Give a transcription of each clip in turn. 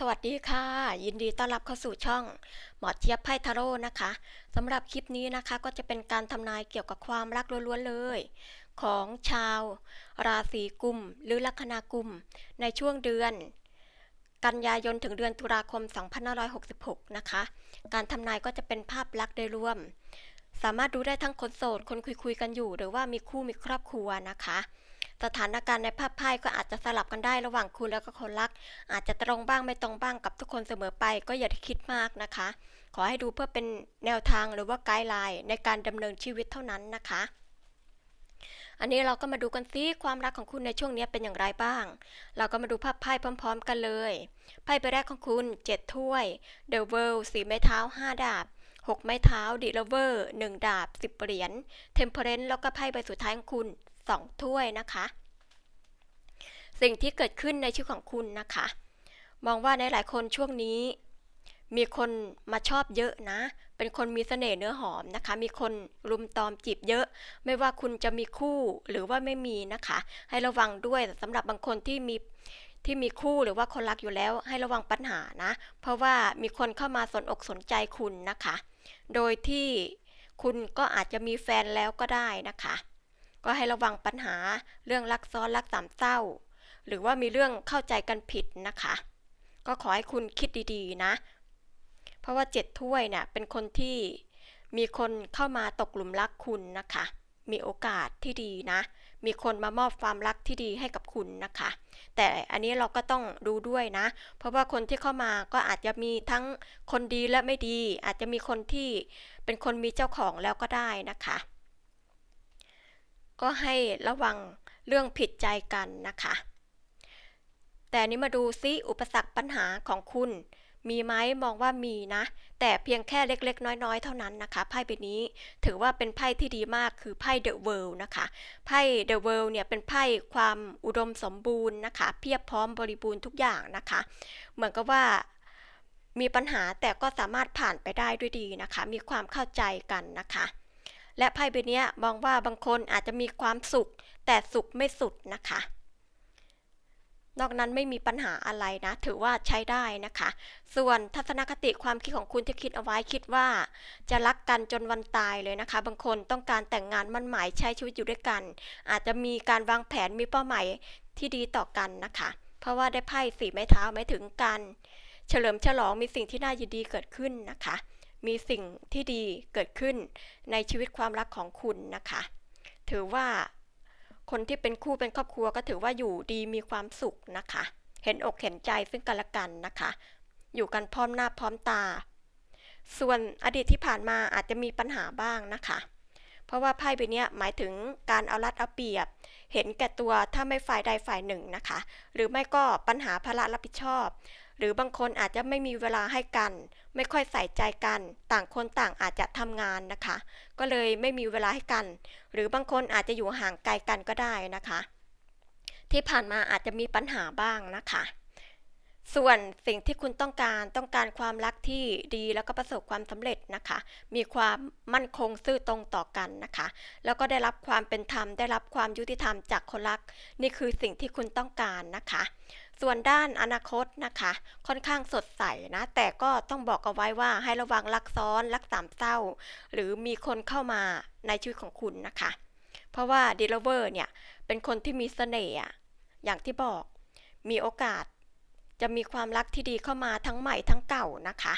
สวัสดีค่ะ ยินดีต้อนรับเข้าสู่ช่อง หมอเจี๊ยบไพ่ทาโร่นะคะสำหรับคลิปนี้นะคะก็จะเป็นการทำนายเกี่ยวกับความรักล้วนๆเลย ของชาว ราศีกุม หรือลัคนากุม ในช่วงเดือน กันยายนถึงเดือนตุลาคม 2566 นะคะ การทำนายก็จะเป็นภาพลักษณ์โดยรวม สามารถดูได้ทั้งคนโสด คนคุยๆกันอยู่ หรือว่ามีคู่มีครอบครัวนะคะ สถานการณ์ในภาพไพ่ก็อาจจะสลับกันได้ระหว่างคุณแล้วก็คนรัก อาจจะตรงบ้างไม่ตรงบ้างกับทุกคนเสมอไปก็อย่าคิดมากนะคะ ขอให้ดูเพื่อเป็นแนวทางหรือว่าไกด์ไลน์ในการดำเนินชีวิตเท่านั้นนะคะ อันนี้เราก็มาดูกันซิความรักของคุณในช่วงนี้เป็นอย่างไรบ้าง เราก็มาดูภาพไพ่พร้อม ๆ กันเลยไพ่ใบแรกของคุณ 7 ถ้วย The World 4ไม้เท้า 5 ดาบ6 ไม้เท้า The Lover 1ดาบ 10 เหรียญ Temperance แล้วก็ไพ่ใบสุดท้ายของคุณ 2 ถ้วยนะคะ สิ่งที่เกิดขึ้นในชีวิตของคุณนะคะ มองว่าในหลายคนช่วงนี้ มีคนมาชอบเยอะนะ เป็นคนมีเสน่ห์เนื้อหอมนะคะ มีคนรุมตอมจีบเยอะ ไม่ว่าคุณจะมีคู่หรือว่าไม่มีนะคะ ให้ระวังด้วยสำหรับบางคนที่มีที่มีคู่หรือว่าคนรักอยู่แล้วให้ระวังปัญหานะ เพราะว่ามีคนเข้ามาสนอกสนใจคุณนะคะ โดยที่คุณก็อาจจะมีแฟนแล้วก็ได้นะคะ ก็ให้ระวังปัญหาเรื่องรักซ้อนรักสามเศร้า หรือว่ามีเรื่องเข้าใจกันผิดนะคะ ก็ขอให้คุณคิดดีๆนะ เพราะว่าเจ็ดถ้วยเนี่ยเป็นคนที่มีคนเข้ามาตกหลุมรักคุณนะคะ มีโอกาสที่ดีนะ มีคนมามอบความรักที่ดีให้กับคุณนะคะ แต่อันนี้เราก็ต้องดูด้วยนะ เพราะว่าคนที่เข้ามาก็อาจจะมีทั้งคนดีและไม่ดี อาจจะมีคนที่เป็นคนมีเจ้าของแล้วก็ได้นะคะ ก็ให้ระวังเรื่องผิดใจกันนะคะ แต่นี้มาดูซิอุปสรรคปัญหาของคุณ มีไหมมองว่ามีนะ แต่เพียงแค่เล็ก ๆ น้อย ๆ เท่านั้นนะคะ ไพ่ใบนี้ถือว่าเป็นไพ่ที่ดีมากคือไพ่เดอะเวิลด์นะคะไพ่เดอะเวิลด์เนี่ยเป็นไพ่ความอุดมสมบูรณ์นะคะ เพียบพร้อมบริบูรณ์ทุกอย่างนะคะ เหมือนกับว่ามีปัญหาแต่ก็สามารถผ่านไปได้ด้วยดีนะคะ มีความเข้าใจกันนะคะ และไพ่ใบนี้มองว่าบางคนอาจจะมีความสุข แต่สุขไม่สุดนะคะ นอกนั้นไม่มีปัญหาอะไรนะ ถือว่าใช้ได้นะคะ ส่วนทัศนคติความคิดของคุณที่คิดเอาไว้คิดว่า จะรักกันจนวันตายเลยนะคะ บางคนต้องการแต่งงานมั่นหมายใช้ชีวิตอยู่ด้วยกัน อาจจะมีการวางแผนมีเป้าหมายที่ดีต่อกันนะคะ เพราะว่าได้ไพ่สีไม้เท้าหมายถึงการเฉลิมฉลองมีสิ่งที่น่ายินดีเกิดขึ้นนะคะ มีสิ่งที่ดีเกิดขึ้นในชีวิตความรักของคุณนะคะ ถือว่าคนที่เป็นคู่เป็นครอบครัวก็ถือว่าอยู่ดีมีความสุขนะคะ เห็นอกเห็นใจซึ่งกันและกันนะคะ อยู่กันพร้อมหน้าพร้อมตา ส่วนอดีตที่ผ่านมาอาจจะมีปัญหาบ้างนะคะ เพราะว่าไพ่ใบนี้หมายถึงการเอารัดเอาเปรียบ เห็นแก่ตัวถ้าไม่ฝ่ายใดฝ่ายหนึ่งนะคะ หรือไม่ก็ปัญหาภาระรับผิดชอบ หรือบางคนอาจจะไม่มีเวลาให้กัน ไม่ค่อยใส่ใจกัน ต่างคนต่างอาจจะทำงานนะคะ ก็เลยไม่มีเวลาให้กัน หรือบางคนอาจจะอยู่ห่างไกลกันก็ได้นะคะ ที่ผ่านมาอาจจะมีปัญหาบ้างนะคะ ส่วนสิ่งที่คุณต้องการต้องการความรักที่ดีแล้วก็ประสบความสำเร็จนะคะ มีความมั่นคงซื่อตรงต่อกันนะคะ แล้วก็ได้รับความเป็นธรรมได้รับความยุติธรรมจากคนรัก นี่คือสิ่งที่คุณต้องการนะคะ ส่วนด้านอนาคตนะคะ ค่อนข้างสดใสนะ แต่ก็ต้องบอกเอาไว้ว่าให้ระวังรักซ้อนรักสามเศร้า หรือมีคนเข้ามาในชีวิตของคุณนะคะ เพราะว่าเดลเวอร์เนี่ย เป็นคนที่มีเสน่ห์อะอย่างที่บอกมีโอกาสจะมีความรักที่ดีเข้ามาทั้งใหม่ทั้งเก่านะคะ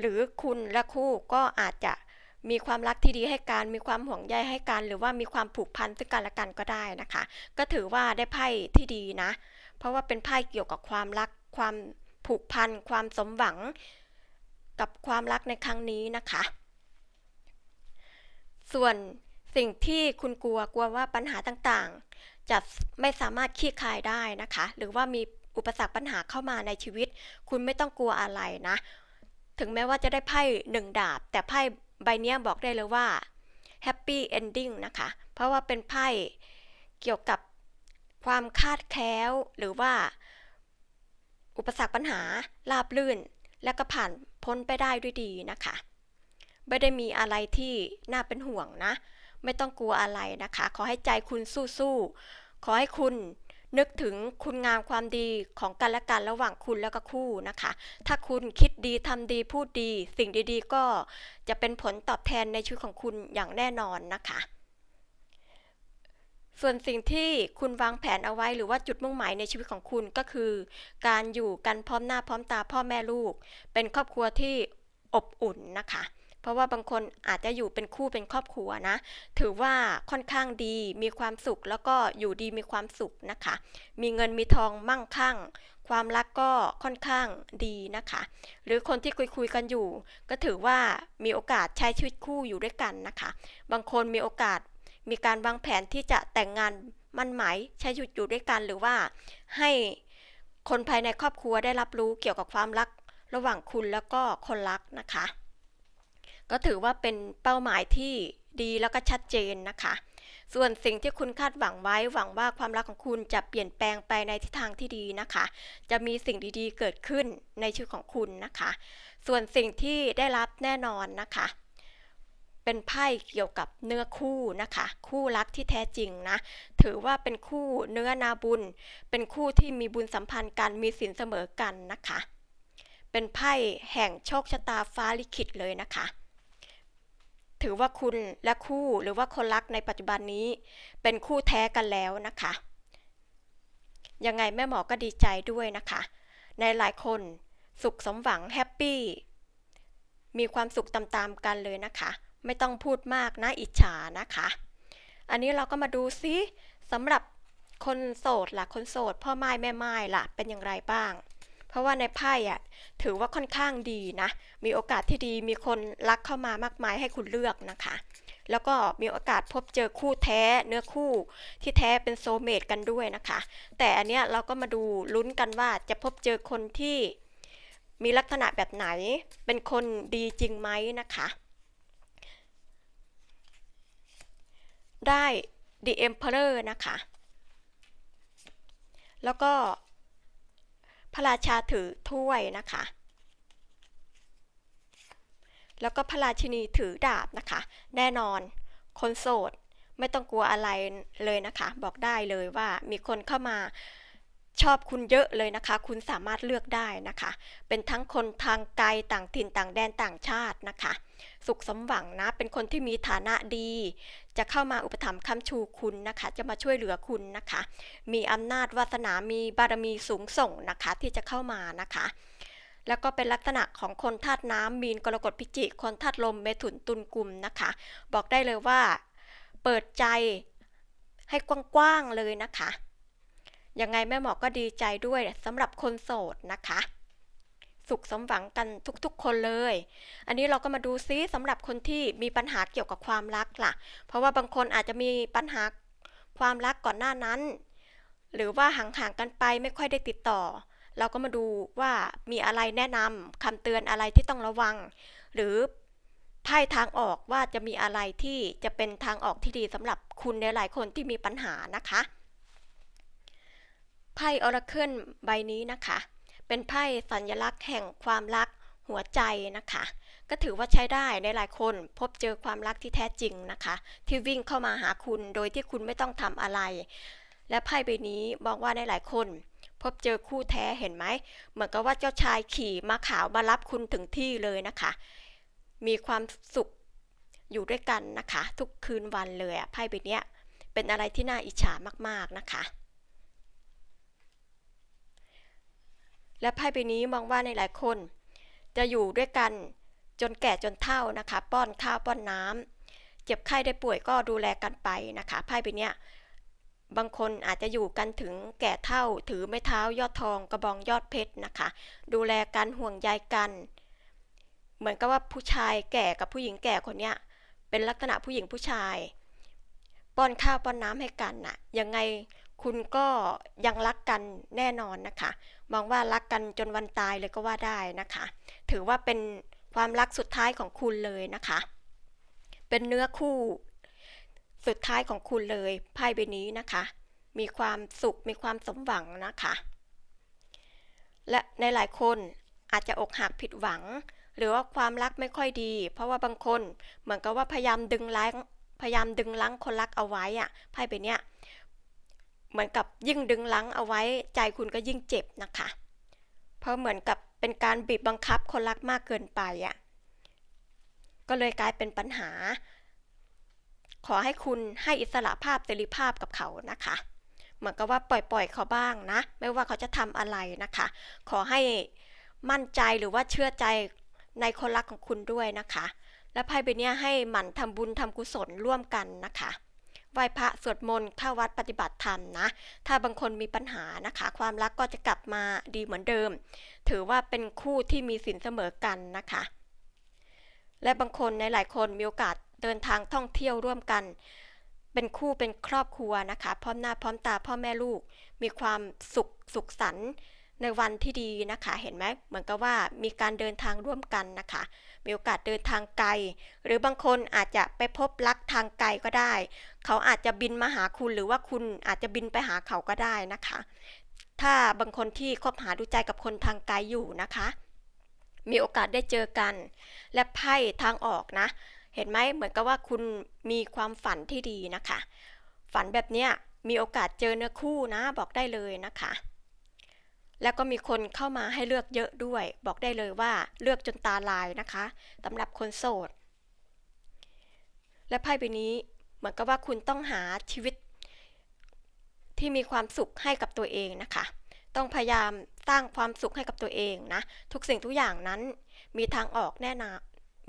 หรือคุณและคู่ก็อาจจะ มีความรักที่ดีให้กัน มีความห่วงใยให้กัน หรือว่ามีความผูกพันซึ่งกันและกันก็ได้นะคะ ก็ถือว่าได้ไพ่ที่ดีนะ เพราะว่าเป็นไพ่เกี่ยวกับความรัก ความผูกพัน ความสมหวัง กับความรักในครั้งนี้นะคะ ส่วนสิ่งที่คุณกลัวกลัวว่าปัญหาต่างๆ จะไม่สามารถคลี่คลายได้นะคะ หรือว่ามีอุปสรรคปัญหาเข้ามาในชีวิต คุณไม่ต้องกลัวอะไรนะ ถึงแม้ว่าจะได้ไพ่หนึ่งดาบ แต่ไพ่ ใบนี้บอกได้เลยว่า happy ending นะคะ เพราะว่าเป็นไพ่เกี่ยวกับความคาดแคล้วหรือว่า อุปสรรคปัญหาราบลื่น และก็ผ่านพ้นไปได้ด้วยดีนะคะ ไม่ได้มีอะไรที่น่าเป็นห่วงนะ ไม่ต้องกลัวอะไรนะคะ ขอให้ใจคุณสู้ๆขอให้คุณ นึกถึงคุณงามความดีของกันและกันระหว่างคุณแล้วก็คู่นะคะ ถ้าคุณคิดดีทำดีพูดดี สิ่งดีๆ ก็จะเป็นผลตอบแทนในชีวิตของคุณอย่างแน่นอนนะคะ ส่วนสิ่งที่คุณวางแผนเอาไว้หรือว่าจุดมุ่งหมายในชีวิตของคุณก็คือ การอยู่กันพร้อมหน้าพร้อมตาพ่อแม่ลูก เป็นครอบครัวที่อบอุ่นนะคะ เพราะว่าบางคนอาจจะอยู่เป็นคู่เป็นครอบครัวนะ ถือว่าค่อนข้างดีมีความสุขแล้วก็อยู่ดีมีความสุขนะคะ มีเงินมีทองมั่งคั่ง ความรักก็ค่อนข้างดีนะคะ หรือคนที่คุยคุยกันอยู่ ก็ถือว่ามีโอกาสใช้ชีวิตคู่อยู่ด้วยกันนะคะ บางคนมีโอกาสมีการวางแผนที่จะแต่งงานมั่นหมายใช้ชีวิตอยู่ด้วยกันหรือว่าให้คนภายในครอบครัวได้รับรู้เกี่ยวกับความรักระหว่างคุณแล้วก็คนรักนะคะ ก็ถือว่าเป็นเป้าหมายที่ดีแล้วก็ชัดเจนนะคะ ส่วนสิ่งที่คุณคาดหวังไว้หวังว่าความรักของคุณจะเปลี่ยนแปลงไปในทิศทางที่ดีนะคะ จะมีสิ่งดีๆเกิดขึ้นในชีวิตของคุณนะคะ ส่วนสิ่งที่ได้รับแน่นอนนะคะ เป็นไพ่เกี่ยวกับเนื้อคู่นะคะ คู่รักที่แท้จริงนะ ถือว่าเป็นคู่เนื้อนาบุญ เป็นคู่ที่มีบุญสัมพันธ์กันมีสินเสมอกันนะคะ เป็นไพ่แห่งโชคชะตาฟ้าลิขิตเลยนะคะ ถือว่าคุณและคู่หรือว่าคนรักในปัจจุบันนี้ เป็นคู่แท้กันแล้วนะคะ ยังไงแม่หมอก็ดีใจด้วยนะคะ ในหลายคนสุขสมหวังแฮปปี้มีความสุขตามๆกันเลยนะคะ ไม่ต้องพูดมากนะอิจฉานะคะ อันนี้เราก็มาดูซิสำหรับคนโสดล่ะคนโสดพ่อไม้แม่ไม้ล่ะเป็นอย่างไรบ้าง ราะว่าในไพ่อะถือว่าค่อนข้างดีนะ มีโอกาสที่ดีมีคนรักเข้ามามากมายให้คุณเลือกนะคะ แล้วก็มีโอกาสพบเจอคู่แท้เนื้อคู่ที่แท้เป็นโซเมตกันด้วยนะคะ แต่อันเนี้ยเราก็มาดูลุ้นกันว่าจะพบเจอคนที่มีลักษณะแบบไหน เป็นคนดีจริงไหมนะคะ ได้ The Emperor นะคะ แล้วก็ พระราชาถือถ้วยนะคะ แล้วก็พระราชินีถือดาบนะคะ แน่นอน คนโสดไม่ต้องกลัวอะไรเลยนะคะ บอกได้เลยว่ามีคนเข้ามาชอบคุณเยอะเลยนะคะ คุณสามารถเลือกได้นะคะ เป็นทั้งคนทางไกลต่างถิ่นต่างแดนต่างชาตินะคะ สุขสมหวังนะ เป็นคนที่มีฐานะดี จะเข้ามาอุปถัมภ์ค้ำชูคุณนะคะ จะมาช่วยเหลือคุณนะคะ มีอำนาจวาสนามีบารมีสูงส่งนะคะ ที่จะเข้ามานะคะ แล้วก็เป็นลักษณะของคนธาตุน้ำมีนกรกฎพิจิ คนธาตุลมเมถุนตุลกุมนะคะ บอกได้เลยว่า เปิดใจให้กว้างๆเลยนะคะยังไงแม่หมอก็ดีใจด้วยสำหรับคนโสดนะคะ สุขสมหวังกันทุกๆ คนเลย อันนี้เราก็มาดูซิสำหรับคนที่มีปัญหาเกี่ยวกับความรักล่ะ เพราะว่าบางคนอาจจะมีปัญหาความรักก่อนหน้านั้น หรือว่าห่างๆกันไปไม่ค่อยได้ติดต่อ เราก็มาดูว่ามีอะไรแนะนำคำเตือนอะไรที่ต้องระวัง หรือไพ่ทางออกว่าจะมีอะไรที่จะเป็นทางออกที่ดีสำหรับคุณในหลายคนที่มีปัญหานะคะไพ่ออราเคิลใบนี้นะคะ เป็นไพ่สัญลักษณ์แห่งความรักหัวใจนะคะ ก็ถือว่าใช้ได้ในหลายคนพบเจอความรักที่แท้จริงนะคะ ที่วิ่งเข้ามาหาคุณโดยที่คุณไม่ต้องทำอะไร และไพ่ใบนี้บอกว่าในหลายคน พบเจอคู่แท้เห็นไหม เหมือนกับว่าเจ้าชายขี่ม้าขาวมารับคุณถึงที่เลยนะคะ มีความสุขอยู่ด้วยกันนะคะ ทุกคืนวันเลยอะไพ่ใบนี้เป็นอะไรที่น่าอิจฉามากๆนะคะ และไพ่ใบนี้มองว่าในหลายคน จะอยู่ด้วยกันจนแก่จนเฒ่านะคะ ป้อนข้าวป้อนน้ำเจ็บไข้ได้ป่วยก็ดูแลกันไปนะคะไพ่ใบนี้บางคนอาจจะอยู่กันถึงแก่เฒ่า ถือไม้เท้ายอดทองกระบองยอดเพชรนะคะ ดูแลกันห่วงใยกัน เหมือนกับว่าผู้ชายแก่กับผู้หญิงแก่คนเนี้ยเป็นลักษณะผู้หญิงผู้ชาย ป้อนข้าวป้อนน้ำให้กันน่ะยังไง คุณก็ยังรักกันแน่นอนนะคะ มองว่ารักกันจนวันตายเลยก็ว่าได้นะคะ ถือว่าเป็นความรักสุดท้ายของคุณเลยนะคะ เป็นเนื้อคู่สุดท้ายของคุณเลยไพ่ใบนี้นะคะ มีความสุขมีความสมหวังนะคะ และในหลายคนอาจจะอกหักผิดหวัง หรือว่าความรักไม่ค่อยดี เพราะว่าบางคนเหมือนกับว่าพยายามดึงล้างพยายามดึงล้างคนรักเอาไว้อะไพ่ใบเนี้ย เหมือนกับยิ่งดึงลังเอาไว้ ใจคุณก็ยิ่งเจ็บนะคะ เพราะเหมือนกับเป็นการบีบบังคับคนรักมากเกินไปอะ่ะก็เลยกลายเป็นปัญหา ขอให้คุณให้อิสระภาพเสรีภาพกับเขานะคะ เหมือนกับว่าปล่อยๆเขาบ้างนะ ไม่ว่าเขาจะทำอะไรนะคะ ขอให้มั่นใจหรือว่าเชื่อใจในคนรักของคุณด้วยนะคะ และไพ่ใบนี้ให้หมั่นทำบุญทำกุศลร่วมกันนะคะ ไหว้พระสวดมนต์เข้าวัดปฏิบัติธรรมนะ ถ้าบางคนมีปัญหานะคะ ความรักก็จะกลับมาดีเหมือนเดิม ถือว่าเป็นคู่ที่มีสินเสมอกันนะคะ และบางคนในหลายคนมีโอกาสเดินทางท่องเที่ยวร่วมกัน เป็นคู่เป็นครอบครัวนะคะ พร้อมหน้าพร้อมตาพ่อแม่ลูก มีความสุขสุขสันต์ ในวันที่ดีนะคะ เห็นไหมเหมือนกับว่ามีการเดินทางร่วมกันนะคะ มีโอกาสเดินทางไกล หรือบางคนอาจจะไปพบรักทางไกลก็ได้ เขาอาจจะบินมาหาคุณหรือว่าคุณอาจจะบินไปหาเขาก็ได้นะคะ ถ้าบางคนที่คบหาดูใจกับคนทางไกลอยู่นะคะ มีโอกาสได้เจอกัน และไพ่ทางออกนะ เห็นไหมเหมือนกับว่าคุณมีความฝันที่ดีนะคะ ฝันแบบเนี้ยมีโอกาสเจอเนื้อคู่นะบอกได้เลยนะคะ แล้วก็มีคนเข้ามาให้เลือกเยอะด้วย บอกได้เลยว่าเลือกจนตาลายนะคะสำหรับคนโสด และไพ่ใบนี้เหมือนกับว่าคุณต้องหาชีวิต ที่มีความสุขให้กับตัวเองนะคะ ต้องพยายามสร้างความสุขให้กับตัวเองนะ ทุกสิ่งทุกอย่างนั้นมีทางออกแน่นอน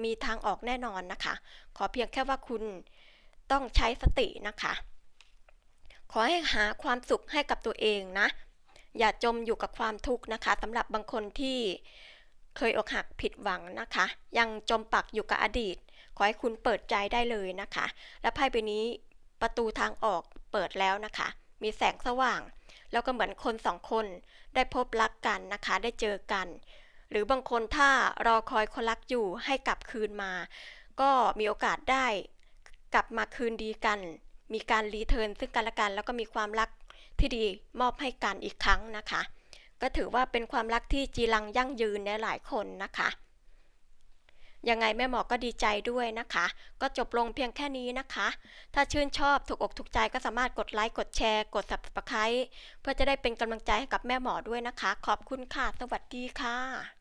มีทางออกแน่นอนนะคะ ขอเพียงแค่ว่าคุณต้องใช้สตินะคะ ขอให้หาความสุขให้กับตัวเองนะ อย่าจมอยู่กับความทุกข์นะคะสำหรับบางคนที่เคยอกหักผิดหวังนะคะ ยังจมปักอยู่กับอดีต ขอให้คุณเปิดใจได้เลยนะคะ และไพ่ใบนี้ประตูทางออกเปิดแล้วนะคะ มีแสงสว่าง แล้วก็เหมือนคนสองคนได้พบรักกันนะคะ ได้เจอกัน หรือบางคนถ้ารอคอยคนรักอยู่ให้กลับคืนมา ก็มีโอกาสได้กลับมาคืนดีกัน มีการรีเทิร์นซึ่งกันและกัน แล้วก็มีความรัก ที่ดีมอบให้กันอีกครั้งนะคะ ก็ถือว่าเป็นความรักที่จีรังยั่งยืนในหลายคนนะคะยังไงแม่หมอก็ดีใจด้วยนะคะ ก็จบลงเพียงแค่นี้นะคะ ถ้าชื่นชอบถูกอกถูกใจก็สามารถกดไลค์กดแชร์ กด subscribe เพื่อจะได้เป็นกำลังใจให้กับแม่หมอด้วยนะคะ ขอบคุณค่ะ สวัสดีค่ะ